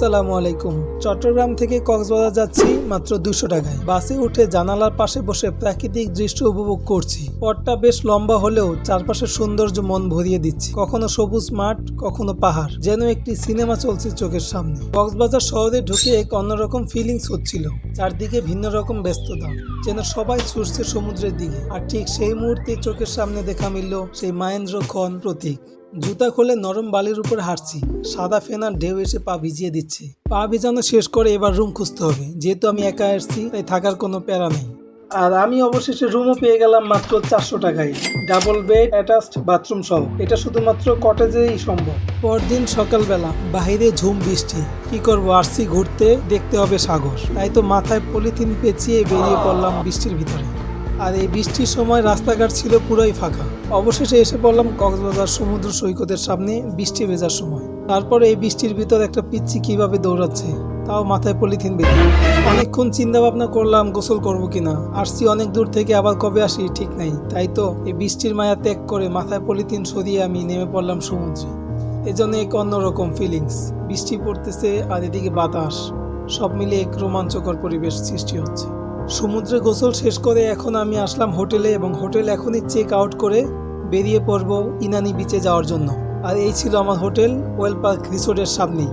আসসালামু আলাইকুম। চট্টগ্রাম থেকে কক্সবাজার যাচ্ছি মাত্র দুশো টাকায়। বাসে উঠে জানালার পাশে বসে প্রাকৃতিক দৃশ্য উপভোগ করছি। পথটা বেশ লম্বা হলেও চারপাশের সৌন্দর্য মন ভরিয়ে দিচ্ছে। কখনো সবুজ মাঠ, কখনো পাহাড়। যেন একটি সিনেমা চলছে চোখের সামনে। কক্সবাজার শহরে ঢুকে এক অন্যরকম ফিলিংস হচ্ছিল। চারদিকে ভিন্ন রকম ব্যস্ততা। যেন সবাই ছুটছে সমুদ্রের দিকে। আর ঠিক সেই মুহূর্তে চোখের সামনে দেখা মিলল সেই মাহেন্দ্র খন প্রতীক। জুতা খুলে নরম বালির উপর হাঁটছি। সাদা ফেনার ঢেউ এসে পা ভিজিয়ে দিচ্ছে। পা ভিজানো শেষ করে এবার রুম খুঁজতে হবে। যেহেতু আমি একা এসেছি তাই থাকার কোনো প্যারা নেই। আর আমি অবশেষে রুমও পেয়ে গেলাম মাত্র চারশো টাকায়। ডাবল বেড অ্যাটাচড বাথরুম সহ। এটা শুধুমাত্র কটেজেই সম্ভব। পরদিন সকালবেলা বাইরে ঝুম বৃষ্টি। কি করব আসছি ঘুরতে দেখতে হবে সাগর। তাই তো মাথায় পলিথিন পেঁচিয়ে বেরিয়ে পড়লাম বৃষ্টির ভিতরে। আর এই বৃষ্টির সময় রাস্তাঘাট ছিল পুরোই ফাঁকা। অবশেষে এসে পড়লাম কক্সবাজার সমুদ্র সৈকতের সামনে বৃষ্টি ভেজার সময়। তারপরে এই বৃষ্টির ভিতর একটা পিচ্ছি কীভাবে দৌড়াচ্ছে, তাও মাথায় পলিথিন বেঁধে। অনেকক্ষণ চিন্তা ভাবনা করলাম, গোসল করব কিনা। আসছি অনেক দূর থেকে, আবার কবে আসি ঠিক নাই। তাই তো এই বৃষ্টির মায়া ত্যাগ করে মাথায় পলিথিন সরিয়ে আমি নেমে পড়লাম সমুদ্রে। এজন্য এক অন্যরকম ফিলিংস বৃষ্টি পড়তেছে আর এদিকে বাতাস। সব মিলে এক রোমাঞ্চকর পরিবেশ সৃষ্টি হচ্ছে। সমুদ্রে গোসল শেষ করে এখন আমি আসলাম হোটেলে এবং হোটেল এখনই চেক আউট করে বেরিয়ে পড়ব ইনানি বিচে যাওয়ার জন্য। আর এই ছিল আমার হোটেল, ওয়েল পার্ক রিসোর্টের সামনেই।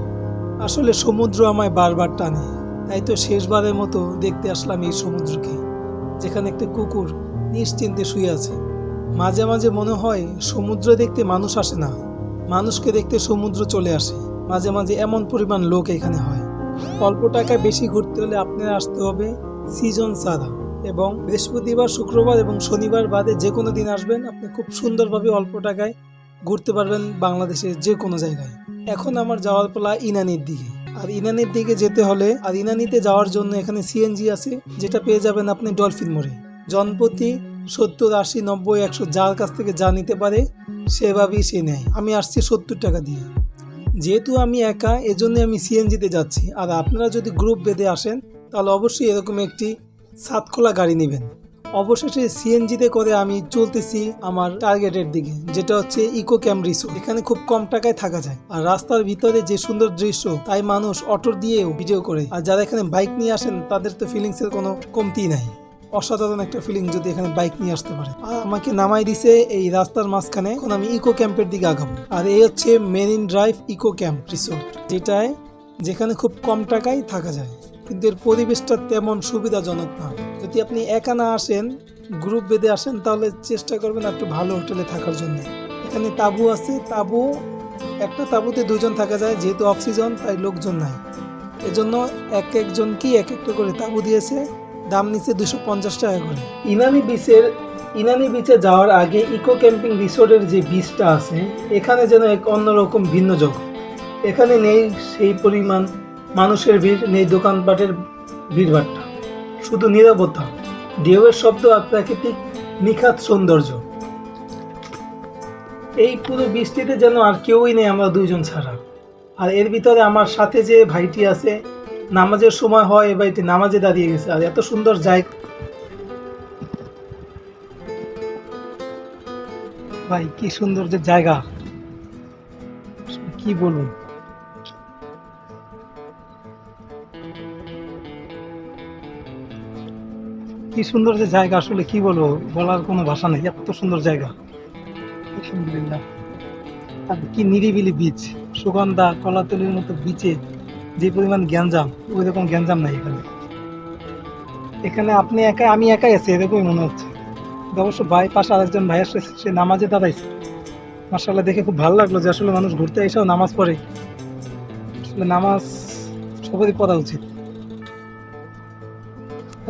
আসলে সমুদ্র আমায় বারবার টানে। তাই তো শেষবারের মতো দেখতে আসলাম এই সমুদ্রকে, যেখানে একটা কুকুর নিশ্চিন্তে শুয়ে আছে। মাঝে মাঝে মনে হয় সমুদ্র দেখতে মানুষ আসে না। মানুষকে দেখতে সমুদ্র চলে আসে। মাঝে মাঝে এমন পরিমাণ লোক এখানে হয়। অল্প টাকায় বেশি ঘুরতে হলে আপনার আসতে হবে। সিজন সাদা এবং বৃহস্পতিবার, শুক্রবার এবং শনিবার বাদে যে কোনো দিন আসবেন। আপনি খুব সুন্দরভাবে অল্প টাকায় ঘুরতে পারবেন বাংলাদেশের যে কোনো জায়গায়। এখন আমার যাওয়ার পালা ইনানির দিকে। আর ইনানির দিকে যেতে হলে, আর ইনানিতে যাওয়ার জন্য এখানে সিএনজি আছে, যেটা পেয়ে যাবেন আপনি ডলফিন মোড়ে। জনপ্রতি সত্তর, আশি, নব্বই, একশো যার কাছ থেকে যা নিতে পারে, সেভাবেই সে নেয়। আমি আসছি সত্তর টাকা দিয়ে। যেহেতু আমি একা এজন্য আমি সিএনজিতে যাচ্ছি। আর আপনারা যদি গ্রুপ বেঁধে আসেন তাহলে অবশ্যই এরকম একটি সাতখোলা গাড়ি নেবেন। অবশেষে সিএনজিতে করে আমি চলতেছি আমার টার্গেটের দিকে, যেটা হচ্ছে ইকো ক্যাম্প রিসোর্ট এখানে খুব কম টাকায় থাকা যায়। আর রাস্তার ভিতরে যে সুন্দর দৃশ্য, তাই মানুষ অটো দিয়েও ভিডিও করে। আর যারা এখানে বাইক নিয়ে আসেন, তাদের তো ফিলিংসের কোনো কমতি নাই। অসাধারণ একটা ফিলিং যদি এখানে বাইক নিয়ে আসতে পারে। আর আমাকে নামাই দিছে এই রাস্তার মাঝখানে, এখন আমি ইকো ক্যাম্পের দিকে আগাবো। আর এই হচ্ছে marine drive eco camp resort যেটায় যেখানে খুব কম টাকায় থাকা যায়। কিন্তু এর পরিবেশটা তেমন সুবিধাজনক না। যদি আপনি একা না আসেন গ্রুপ বেঁধে আসেন, তাহলে চেষ্টা করবেন একটু ভালো হোটেলে থাকার জন্য। এখানে তাঁবু আছে। তাঁবু, একটা তাঁবুতে দুজন থাকা যায়, যেহেতু অফ সিজন তাই লোকজন নাই। এজন্য এক একজন কি এক একটা করে তাঁবু দিয়েছে। দাম নিচ্ছে দুশো পঞ্চাশ টাকা করে। ইনানি বিচের ইনানি বিচে যাওয়ার আগে ইকো ক্যাম্পিং রিসোর্টের যে বিচটা আছে, এখানে যেন এক অন্যরকম ভিন্ন জগৎ। এখানে নেই সেই পরিমাণ মানুষের ভিড় নেই দোকানপাটের ভিড়ভাট্টা শুধু নিরাপত্তা ঢেউয়ের শব্দ আর প্রাকৃতিক নিখাত সৌন্দর্য। এই পুরো বৃষ্টিতে যেন আর কেউই নেই আমরা দুইজন ছাড়া। আর এর ভিতরে আমার সাথে যে ভাইটি আছে, নামাজের সময় হয় এই ভাইটি নামাজে দাঁড়িয়ে গেছে। আর এত সুন্দর জায়গা। ভাই, কি সুন্দর যে জায়গা। কি বলব? কি সুন্দর যে জায়গা, আসলে কি বলব? বলার কোনো ভাষা নেই, এত সুন্দর জায়গা। আর কি নিরিবিলি বীচ সুগন্ধা, কলাতলির মতো বিচে যে পরিমাণ গ্যাঞ্জাম ওই রকম গ্যাঞ্জাম নাই এখানে। এখানে আপনি একাই আমি একাই আছি, এরকমই মনে হচ্ছে। অবশ্য ভাই পাশে আরেকজন ভাই আসছে, সে নামাজে দাঁড়াইছে। মার্শাল্লাহ দেখে খুব ভালো লাগল যে আসলে মানুষ ঘুরতে এসেও নামাজ পড়ে। আসলে নামাজ সবারই পড়া উচিত।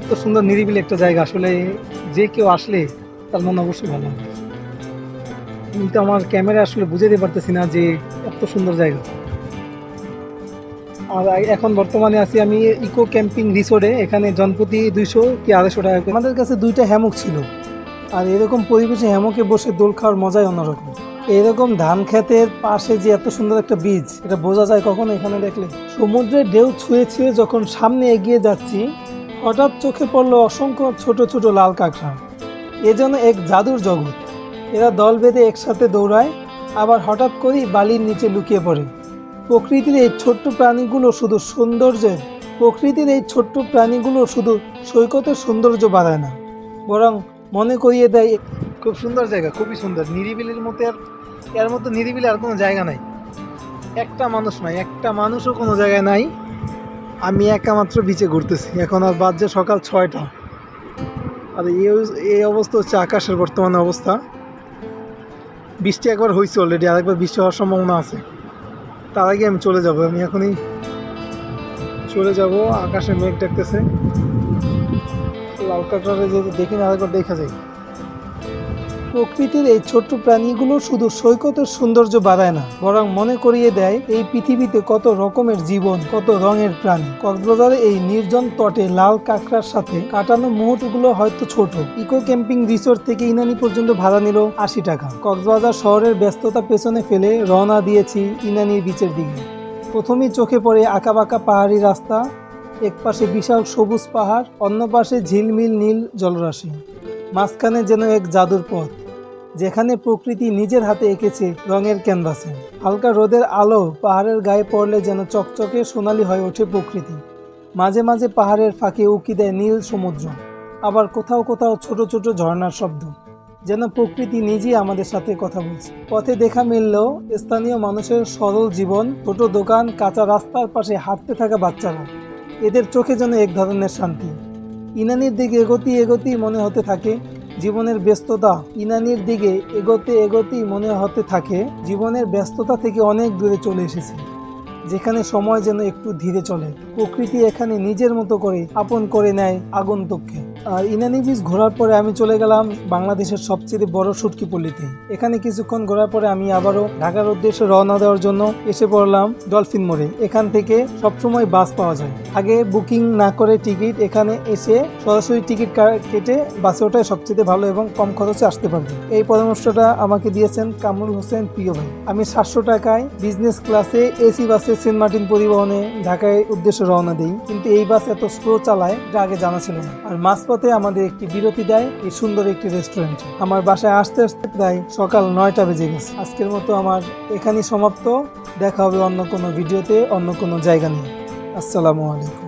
এত সুন্দর নিরিবিলি একটা জায়গা। আসলে যে কেউ আসলে তার মন অবশ্যই ভালো হবে। কিন্তু আমার ক্যামেরা আসলে বুঝাতে পারতেছি না যে এত সুন্দর জায়গা। আর এখন বর্তমানে আছি আমি ইকো ক্যাম্পিং রিসোর্টে। এখানে জনপ্রতি দুইশো কি আড়াইশো টাকা আমাদের কাছে দুইটা হ্যামক ছিল। আর এরকম পরিবেশে হ্যামকে বসে দোল খাওয়ার মজাই অন্যরকম। এরকম ধান ক্ষেতের পাশে যে এত সুন্দর একটা বীজ, এটা বোঝা যায় কখন এখানে দেখলে। সমুদ্রের ঢেউ ছুঁয়ে ছুঁয়ে যখন সামনে এগিয়ে যাচ্ছি হঠাৎ চোখে পড়ল অসংখ্য ছোট ছোট লাল কাঁকড়া। এ যেন এক জাদুর জগৎ। এরা দল বেঁধে একসাথে দৌড়ায়, আবার হঠাৎ করেই বালির নিচে লুকিয়ে পড়ে। প্রকৃতির এই ছোট্ট প্রাণীগুলো শুধু সৌন্দর্যের প্রকৃতির এই ছোট্ট প্রাণীগুলো শুধু সৈকতের সৌন্দর্য বাড়ায় না, বরং মনে করিয়ে দেয় খুব সুন্দর জায়গা, খুবই সুন্দর। নিরিবিলির মতো আর এর মতো নিরিবিলি আর কোনো জায়গা নাই। একটা মানুষ নাই, একটা মানুষও কোনো জায়গায় নাই। আমি একা মাত্র বিচে ঘুরতেছি। এখন আর বাজছে সকাল ছয়টা। আর এই এই অবস্থা হচ্ছে আকাশের বর্তমানে অবস্থা। বৃষ্টি একবার হয়েছে অলরেডি আরেকবার বৃষ্টি হওয়ার সম্ভাবনা আছে। তার আগে আমি চলে যাব, আমি এখনই চলে যাব, আকাশে মেঘ ডাকতেছে। লাল কাটারে যে দেখি না, আরেকবার দেখা যায় প্রকৃতির এই ছোট্ট প্রাণীগুলো শুধু সৈকতের সৌন্দর্য বাড়ায় না, বরং মনে করিয়ে দেয় এই পৃথিবীতে কত রকমের জীবন, কত রঙের প্রাণী। কক্সবাজারে এই নির্জন তটে লাল কাঁকড়ার সাথে কাটানো মুহূর্তগুলো হয়তো ছোট। ইকো ক্যাম্পিং রিসোর্ট থেকে ইনানি পর্যন্ত ভাড়া নিল আশি টাকা। কক্সবাজার শহরের ব্যস্ততা পেছনে ফেলে রওনা দিয়েছি ইনানির বিচের দিকে। প্রথমেই চোখে পড়ে আঁকাবাঁকা পাহাড়ি রাস্তা এক পাশে বিশাল সবুজ পাহাড়, অন্য পাশে ঝিলমিল নীল জলরাশি। মাঝখানে যেন এক জাদুর পথ। যেখানে প্রকৃতি নিজের হাতে এঁকেছে রঙের ক্যানভাসে। হালকা রোদের আলো পাহাড়ের গায়ে পড়লে যেন চকচকে সোনালি হয়ে ওঠে প্রকৃতি। মাঝে মাঝে পাহাড়ের ফাঁকে উকি দেয় নীল সমুদ্র। আবার কোথাও কোথাও ছোট ছোট ঝর্ণার শব্দ। যেন প্রকৃতি নিজেই আমাদের সাথে কথা বলছে। পথে দেখা মিললেও স্থানীয় মানুষের সরল জীবন, ছোট দোকান, কাঁচা রাস্তার পাশে হাঁটতে থাকা বাচ্চারা, এদের চোখে যেন এক ধরনের শান্তি। ইনানির দিকে এগোতি এগোতি মনে হতে থাকে জীবনের ব্যস্ততা ইনানির দিকে এগোতে এগোতেই মনে হতে থাকে, জীবনের ব্যস্ততা থেকে অনেক দূরে চলে এসেছে। যেখানে সময় যেন একটু ধীরে চলে। প্রকৃতি এখানে নিজের মতো করে আপন করে নেয় আগন্তুককে। আর ইনানি বীজ ঘোরার পরে আমি চলে গেলাম বাংলাদেশের সবচেয়ে বড় সুটকি পল্লীতে। এখানে কিছুক্ষণ ঘোরার পরে আমি আবারও ঢাকার উদ্দেশ্যে রওনা দেওয়ার জন্য এসে পড়লাম ডলফিন মোড়ে। এখান থেকে সবসময় বাস পাওয়া যায়। আগে বুকিং না করে টিকিট, এখানে এসে সরাসরি টিকিট কেটে বাসে ওঠাই সবচেয়ে ভালো এবং কম খরচে আসতে পারবে। এই পরামর্শটা আমাকে দিয়েছেন কামরুল হোসেন প্রিয় ভাই। আমি সাতশো টাকায় বিজনেস ক্লাসে এসি বাসে সেন্ট মার্টিন পরিবহনে ঢাকায় উদ্দেশ্যে রওনা দিই, কিন্তু এই বাস এত স্লো চালায় যা আগে জানা ছিল না। আর মাঝপথে আমাদের একটি বিরতি দেয় এই সুন্দর একটি রেস্টুরেন্ট। আমার বাসায় আসতে আসতে প্রায় সকাল নয়টা বেজে গেছে। আজকের মতো আমার এখানেই সমাপ্ত। দেখা হবে অন্য কোনো ভিডিওতে, অন্য কোনো জায়গা নিয়ে। আসসালামু আলাইকুম।